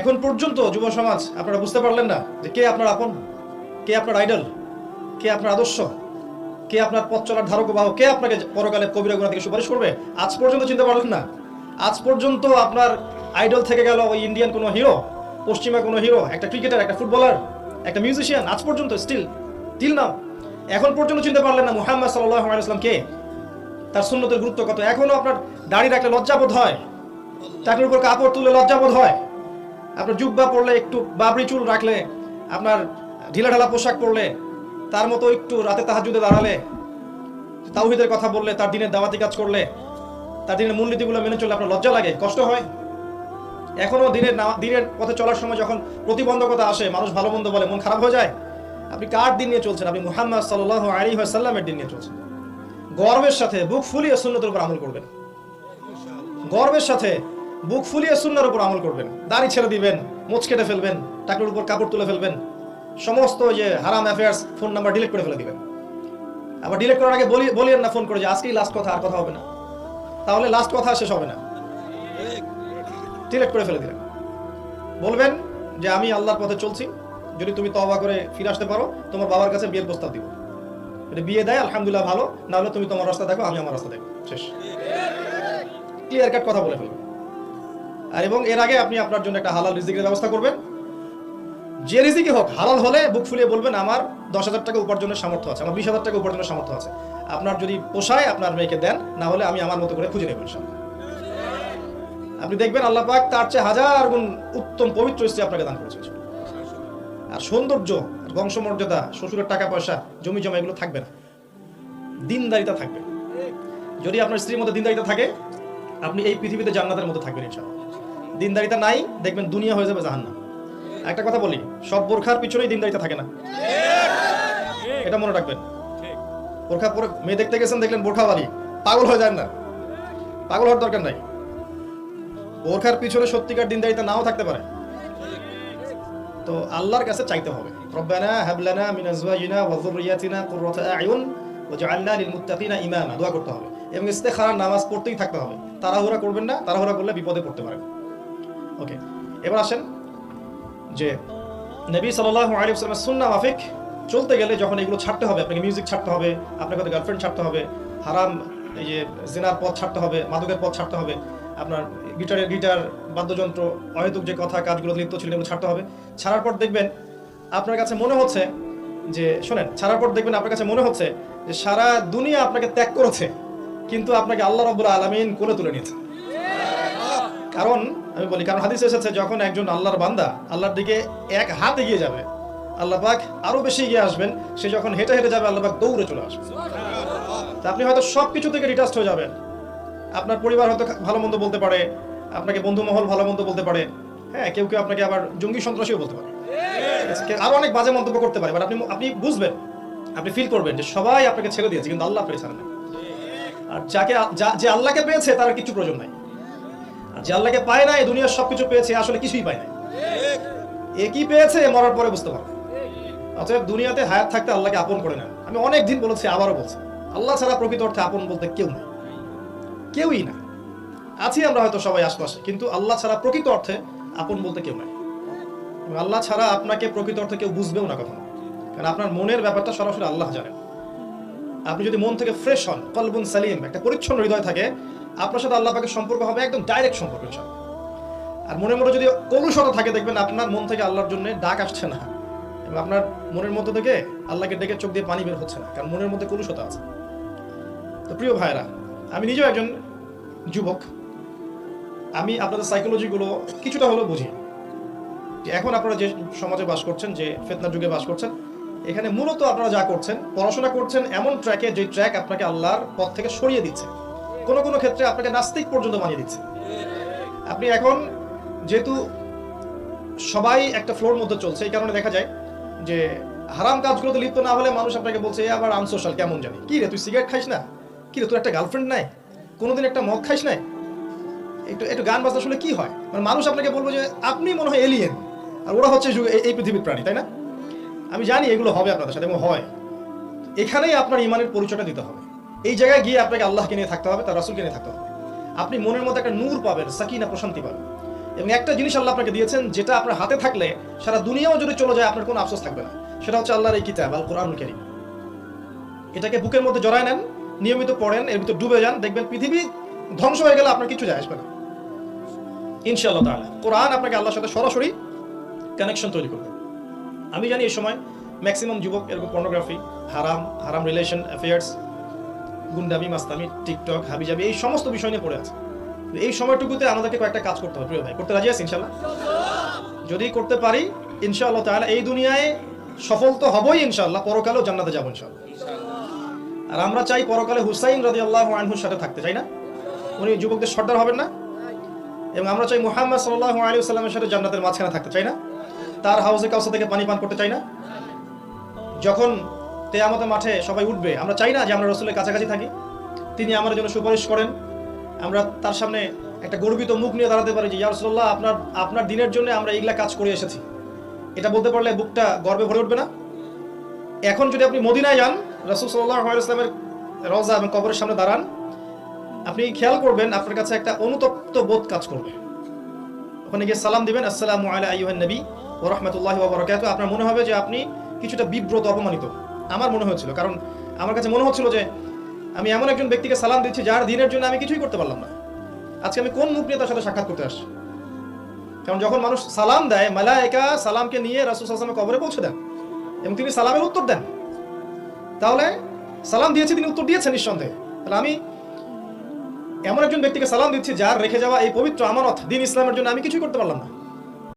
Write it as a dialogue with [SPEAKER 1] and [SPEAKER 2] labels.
[SPEAKER 1] এখন পর্যন্ত যুব সমাজ, আপনারা বুঝতে পারলেন না যে কে আপনার আপন, কে আপনার আইডল, কে আপনার আদর্শ, কে আপনার পথ চলার ধারক বাহ কে আপনাকে পরকালে কবিরা গুণা থেকে সুপারিশ করবে? আজ পর্যন্ত চিনতে পারলেন না। আজ পর্যন্ত আপনার আইডল থেকে গেল ওই ইন্ডিয়ান কোনো হিরো, পশ্চিমা কোনো হিরো, একটা ক্রিকেটার, একটা ফুটবলার, একটা মিউজিশিয়ান, আজ পর্যন্ত স্টিল টিল নাও এখন পর্যন্ত চিনতে পারলেন না মুহাম্মদ আলাইসলাম কে। তার সুন্নতের গুরুত্ব কত? এখনও আপনার দাড়ি রাখলে লজ্জাবোধ হয়। টাকলির উপর কাপড় তুলে লজ্জাবোধ হয়। আপনার জুব্বা পরলে একটু বাবরি চুল রাখলে, আপনার ঢিলা ঢালা পোশাক পরলে, তার মতো একটু রাতে তাহাজুদে দাঁড়ালে, তাওহিদের কথা বললে, তার দিনের দাওয়াতি কাজ করলে, তার দিনের মূলনীতিগুলো মেনে চললে আপনার লজ্জা লাগে, কষ্ট হয়। এখনও দিনের দিনের পথে চলার সময় যখন প্রতিবন্ধকতা আসে, মানুষ ভালো মন্দ বলে, মন খারাপ হয়ে যায়, আপনি কার দিন নিয়ে চলছেন? আপনি মুহাম্মদ সাল্লাহ আলী সাল্লামের দিন নিয়ে চলছেন। গর্বের সাথে, বুক ফুলিয়ে সুন্নতের উপর আমল করবেন। গর্বের সাথে বুক ফুলিয়ে সুন্নার উপর আমল করবেন, দাড়ি ছেড়ে দিবেন, মোচ কেটে ফেলবেন টাকার উপর কাপড় তুলে ফেলবেন, সমস্ত যে হারাম অ্যাফেয়ার্স ফোন নাম্বার ডিলিট করে ফেলে দিবেন। আবার ডিলিট করার আগে বলি বলিয়েন না ফোন করে যে আজকেই লাস্ট কথা, আর কথা হবে না। তাহলে লাস্ট কথা শেষ হবে না। ডিলিট করে ফেলে দিলেন। বলবেন যে আমি আল্লাহর পথে চলছি, যদি তুমি তওবা করে ফিরে আসতে পারো, তোমার বাবার কাছে বিয়ের প্রস্তাব দিব। বিয়ে দেয়, আলহামদুলিল্লাহ ভালো না হলে তুমি তোমার রাস্তা দেখো, আমি আমার রাস্তা দেখো শেষ। ক্লিয়ার কাট কথা বলে ফেলবেন আর এবং এর আগে আপনি আপনার জন্য একটা হালাল রিজিকের ব্যবস্থা করবেন। যে রিজিকে হোক, হালাল হলে বুক ফুলিয়ে বলবেন, আমার দশ হাজার টাকা উপার্জনের সামর্থ্য আছে, আমার বিশ হাজার টাকা উপার্জনের সামর্থ্য আছে। আপনার যদি পোষায় আপনার মেয়েকে দেন, না হলে আমি আমার মতো করে খুঁজে নেব ইনশাল্লাহ আপনি দেখবেন আল্লাহ পাক তার চেয়ে হাজার গুণ উত্তম পবিত্র স্ত্রী আপনাকে দান করেছে আর সৌন্দর্য বংশমর্যাদা, শ্বশুরের টাকা পয়সা, জমি জমা এগুলো থাকবে না। দিনদারিতা থাকবে যদি আপনার স্ত্রীর মধ্যে দিনদারিতা থাকে, আপনি এই পৃথিবীতে জান্নাতের মধ্যে থাকবেন ইনশাআল্লাহ। দিনদারিতা নাই, দেখবেন দুনিয়া হয়ে যাবে জাহান্নাম। একটা কথা বলি, সব বোরখার পিছনেই দিনদারিতা থাকে না। এটা মনে রাখবেন। বোরখা পরে মেয়ে দেখতে গেছেন, দেখলেন বোরখাওয়ালি পাগল হয়ে যান না। পাগল হওয়ার দরকার নাই। বোরখার পিছনে সত্যিকার দিনদারিতা নাও থাকতে পারে। তো আল্লাহর কাছে চাইতে হবে। রব্বানা হাবলানা মিন আজওয়াজিনা ওয়া যুররিয়াতিনা কুররাতা আয়ুন লিল মুত্তাকিনা ইমামা। দোয়া করতে হবে। এবং ইস্তেখারার নামাজ পড়তেই থাকতে হবে। তাড়াহুড়া করবেন না, তাড়াহুড়া করলে বিপদে পড়তে পারেন। ওকে এবার আসেন যে নবী ওয়াসাল্লামের সুন্নাহ মাফিক চলতে গেলে যখন এগুলো ছাড়তে হবে, আপনাকে মিউজিক ছাড়তে হবে, আপনাকে হয়তো গার্লফ্রেন্ড ছাড়তে হবে, হারাম, এই যে জিনার পথ ছাড়তে হবে, মাদকের পথ ছাড়তে হবে, আপনার গিটারের গিটার বাদ্যযন্ত্র, অহেতুক যে কথা কাজগুলো লিপ্ত ছিল এগুলো ছাড়তে হবে। ছাড়ার পর দেখবেন আপনার কাছে মনে হচ্ছে যে, শোনেন, ছাড়ার পর দেখবেন আপনার কাছে মনে হচ্ছে যে, সারা দুনিয়া আপনাকে ত্যাগ করেছে, কিন্তু আপনাকে আল্লাহ রব্বুল আলমিন কোলে তুলে নিয়েছে। কারণ আমি বলি, কারণ হাদিস এসেছে, যখন একজন আল্লাহর বান্দা আল্লাহর দিকে এক হাত এগিয়ে যাবে, আল্লাহ পাক আরও বেশি এগিয়ে আসবেন, সে যখন হেঁটে হেঁটে যাবে, আল্লাহ পাক দৌড়ে চলে আসবে। তা আপনি হয়তো সব কিছু থেকে রিটাস্ট হয়ে যাবেন। আপনার পরিবার হয়তো ভালো মন্দ বলতে পারে, আপনাকে বন্ধু মহল ভালো মন্দ বলতে পারে হ্যাঁ কেউ কেউ আপনাকে আবার জঙ্গি সন্ত্রাসীও বলতে পারে। আরও অনেক বাজে মন্তব্য করতে পারে বাট আপনি আপনি বুঝবেন, আপনি ফিল করবেন যে সবাই আপনাকে ছেড়ে দিয়েছে, কিন্তু আল্লাহ আপনাকে ছাড়ে না আর যাকে যে আল্লাহকে পেয়েছে, তার কিছু প্রয়োজন নাই। যে আল্লাহকে পায় না এই দুনিয়ার সবকিছু পেয়েছে আসলে কিছুই পায় না এ কি পেয়েছে মরার পরে বুঝতে পারবে। অতএব দুনিয়াতে হায়াত থাকতে আল্লাহকে আপন করে নেন। আমি অনেক দিন বলেছি, আবারও বলছি, আল্লাহ ছাড়া প্রকৃত অর্থে আপন বলতে কেউ নেই। কেউই না আছি আমরা হয়তো সবাই আশপাশে, কিন্তু আল্লাহ ছাড়া প্রকৃত অর্থে আপন বলতে কেউ নাই। আল্লাহ ছাড়া আপনাকে প্রকৃত অর্থে কেউ বুঝবেও না কখনো। কারণ আপনার মনের ব্যাপারটা সরাসরি আল্লাহ জানেন। আপনি যদি মন থেকে ফ্রেশ হন, কলবুন সালিম, একটা পরিচ্ছন্ন হৃদয় থাকে আপনার সাথে আল্লাহ পাকের সম্পর্ক হবে একদম ডাইরেক্ট সম্পর্ক। আর মনের মধ্যে যদি কলুষতা থাকে, দেখবেন আপনার মন থেকে আল্লাহর জন্য ডাক আসছে না। এবং আপনার মনের মধ্যে থেকে আল্লাহকে ডেকে চোখ দিয়ে পানি বের হচ্ছে না, কারণ মনের মধ্যে কলুষতা আছে। তো প্রিয় ভাইরা আমি নিজেও একজন যুবক। আমি আপনাদের সাইকোলজিগুলো কিছুটা হলেও বুঝি। যে এখন আপনারা যে সমাজে বাস করছেন, যে ফেতনা যুগে বাস করছেন, এখানে মূলত আপনারা যা করছেন, পড়াশোনা করছেন, এমন ট্র্যাকে যে ট্র্যাক আপনাকে আল্লাহর পথ থেকে সরিয়ে দিচ্ছে। কোনো কোনো ক্ষেত্রে আপনাকে নাস্তিক পর্যন্ত বানিয়ে দিচ্ছে আপনি এখন যেহেতু সবাই একটা ফ্লোর মধ্যে চলছে, এই কারণে দেখা যায় যে হারাম কাজগুলোতে লিপ্ত না হলে মানুষ আপনাকে বলছে, "এ আবার আনসোশাল কেমন জানি? কি রে, তুই সিগারেট খাইস না? কি রে, তোর একটা গার্লফ্রেন্ড নাই? কোনোদিন একটা মদ খাইস নাই? একটু একটু গান বাজনা শুনে কি হয়? মানে মানুষ আপনাকে বলব যে, আপনি মনে হয় এলিয়েন আর ওরা হচ্ছে এই পৃথিবীর প্রাণী, তাই না? আমি জানি এগুলো হবে আপনাদের সাথে এবং হয়। এখানেই আপনার ইমানের পরিচয়টা দিতে হবে। এই জায়গায় গিয়ে আপনাকে আল্লাহকে নিয়ে থাকতে হবে, তার রাসুলকে নিয়ে থাকতে হবে। আপনি মনের মধ্যে একটা নূর পাবেন, সাকিনা, প্রশান্তি পাবেন। এবং একটা জিনিস আল্লাহ আপনাকে দিয়েছেন, যেটা আপনার হাতে থাকলে সারা দুনিয়াও যদি চলে যায়, আপনার কোনো আফসোস থাকবে না। সেটা হচ্ছে আল্লাহর এই কিতাব আল কোরআন কারীম। এটাকে বুকের মধ্যে জড়ায় নেন, নিয়মিত পড়েন, এর ভিতরে ডুবে যান, দেখবেন পৃথিবী ধ্বংস হয়ে গেলে আপনার কিছু যায় আসবে না। ইনশাআল্লাহ তাআলা, কোরআন আপনাকে আল্লাহর সাথে সরাসরি কানেকশন তৈরি করবে। আমি জানি এই সময় ম্যাক্সিমাম যুবক, এরকম পর্নোগ্রাফি হারাম হারাম রিলেশন অ্যাফেয়ার্স গুন্ডামি মাস্তামি টিকটক হাবি হাবিজাবি, এই সমস্ত বিষয় নিয়ে পড়ে আছে। এই সময়টুকুতে আমাদেরকে কয়েকটা কাজ করতে হবে, প্রিয় ভাই। করতে রাজি আছে ইনশাল্লাহ যদি করতে পারি, ইনশাআল্লাহ তাহলে এই দুনিয়ায় সফল তো হবই, ইনশাআল্লাহ। পরকালেও জান্নাতে যাব, ইনশাআল্লাহ। আর আমরা চাই পরকালে হুসাইন রাজি আল্লাহ আনহুর সাথে থাকতে চাই না? উনি যুবকদের সর্দার হবেন না? এবং আমরা চাই মুহাম্মদ সাল্লাহ আলী সাল্লামের সাথে জান্নাতের মাঝখানে থাকতে চাই না? তার হাউসে কাউসা থেকে পানি পান করতে চাই না? যখন তেয়ামতের মাঠে সবাই উঠবে। আমরা চাই না যে আমরা রসুলের কাছাকাছি থাকি। তিনি আমাদের জন্য সুপারিশ করেন। আমরা তার সামনে একটা গর্বিত মুখ নিয়ে দাঁড়াতে পারি যে, ইয়া রাসূলুল্লাহ, আপনার আপনার দিনের জন্য আমরা এইগুলা কাজ করে এসেছি। এটা বলতে পারলে বুকটা গর্বে ভরে উঠবে না। এখন যদি আপনি মদিনায় যান, রাসূল আলাইহি ইসলামের রওজা এবং কবরের সামনে দাঁড়ান, আপনি খেয়াল করবেন আপনার কাছে একটা অনুতপ্ত বোধ কাজ করবে। ওখানে গিয়ে সালাম দিবেন, আসসালামু আলা আইয়ুহান নবী ওয়া রাহমাতুল্লাহি ওয়া আপনার মনে হবে যে আপনি কিছুটা বিব্রত, অপমানিত। আমার মনে হয়েছিল কারণ আমার কাছে মনে হচ্ছিল যে আমি এমন একজন ব্যক্তিকে সালাম দিচ্ছি যার দিনের জন্য আমি কিছুই করতে পারলাম না। আজকে আমি কোন মুখ নিয়ে তার সাথে সাক্ষাৎ করতে আসছি? কারণ যখন মানুষ সালাম দেয়, মালায়েকা সালামকে নিয়ে রাসূল ওয়াসাল্লামের কবরে পৌঁছে দেন এবং তিনি সালামের উত্তর দেন। তাহলে সালাম দিয়েছি, তিনি উত্তর দিয়েছেন নিঃসন্দেহে। তাহলে আমি এমন একজন ব্যক্তিকে সালাম দিচ্ছি যার রেখে যাওয়া এই পবিত্র আমানত দিন ইসলামের জন্য আমি কিছুই করতে পারলাম না।